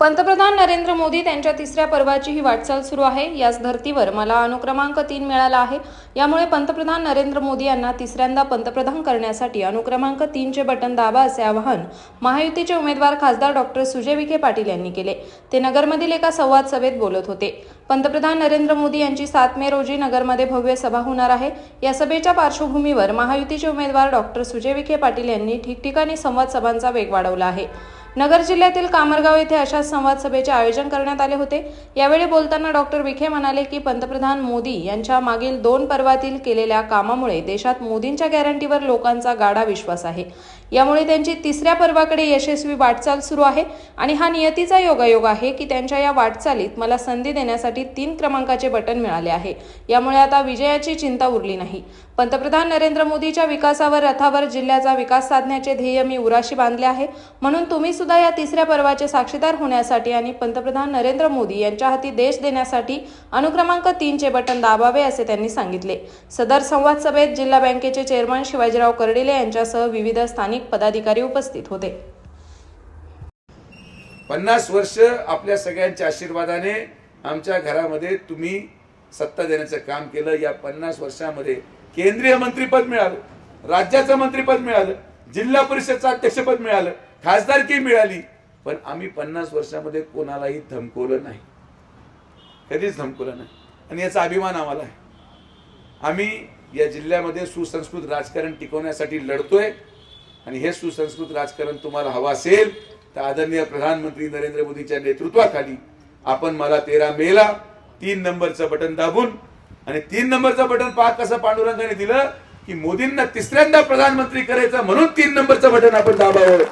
पंतप्रधान नरेंद्र मोदी त्यांच्या तिसऱ्या पर्वाची ही वाटचाल सुरू आहे. याच धर्तीवर मला अनुक्रमांक तीन मिळाला आहे. यामुळे पंतप्रधान नरेंद्र मोदी यांना तिसऱ्यांदा पंतप्रधान करण्यासाठी अनुक्रमांक तीनचे बटन दाबा असे आवाहन महायुतीचे उमेदवार खासदार डॉक्टर सुजय विखे पाटील यांनी केले. ते नगरमधील एका संवाद सभेत बोलत होते. पंतप्रधान नरेंद्र मोदी यांची सात मे रोजी नगरमध्ये भव्य सभा होणार आहे. या सभेच्या पार्श्वभूमीवर महायुतीचे उमेदवार डॉक्टर सुजय विखे पाटील यांनी ठिकठिकाणी संवाद सभांचा वेग वाढवला आहे. नगर जिल्ह्यातील कामरगाव येथे अशा संवाद सभेचे आयोजन करण्यात आले होते. यावेळी बोलताना डॉक्टर विखे म्हणाले की पंतप्रधान मोदी यांच्या मागील दोन पर्वातील केलेल्या कामामुळे देशात मोदींच्या गॅरंटीवर लोकांचा गाढा विश्वास आहे. यामुळे त्यांची तिसऱ्या पर्वाकडे यशस्वी वाटचाल सुरू आहे आणि हा नियतीचा योगायोग आहे की त्यांच्या या वाटचालीत मला संधी देण्यासाठी तीन क्रमांकाचे बटन मिळाले आहे. यामुळे आता विजयाची चिंता उरली नाही. पंतप्रधान नरेंद्र मोदीच्या विकासावर रथावर जिल्ह्याचा विकास साधण्याचे ध्येय मी उराशी बांधले आहे. म्हणून तुम्ही सुद्धा या तिसऱ्या पर्वाचे साक्षीदार होण्यासाठी आणि पंतप्रधान नरेंद्र मोदी यांच्या हाती देश देण्यासाठी अनुक्रमांक तीनचे बटन दाबावे असे त्यांनी सांगितले. सदर संवाद सभेत जिल्हा बँकेचे चेअरमन शिवाजीराव कर्डिले यांच्यासह विविध स्थानिक पदाधिकारी उपस्थित होते. पन्नास वर्ष आपल्या सगळ्यांच्या आशीर्वादाने आमच्या घरामध्ये तुम्ही सत्ता देण्याचं काम केलं. या पन्नास वर्षामध्ये केंद्रीय मंत्रीपद मिळालं राज्याचं मंत्रीपद मिळालं जिल्हा परिषदचं अध्यक्षपद मिळालं. खासदारकी मिळाली. पण आम्ही पन्नास वर्षामध्ये कोणालाही धमकवलं नाही. कधीच धमकवलं नाही. आणि याचा अभिमान आम्हाला आहे. आम्ही या जिल्ह्यामध्ये सुसंस्कृत राजकारण टिकवण्यासाठी लढतोय. आणि हे सुसंस्कृत राजकारण तुम्हाला हवं असेल तर आदरणीय प्रधानमंत्री नरेंद्र मोदीच्या नेतृत्वाखाली आपण मला तेरा मेला तीन नंबरचं बटन दाबून आणि तीन नंबरचं बटन पहा कसं पांडुरंगाने दिलं की मोदींना तिसऱ्यांदा प्रधानमंत्री करायचं म्हणून तीन नंबरचं बटन आपण दाबावं.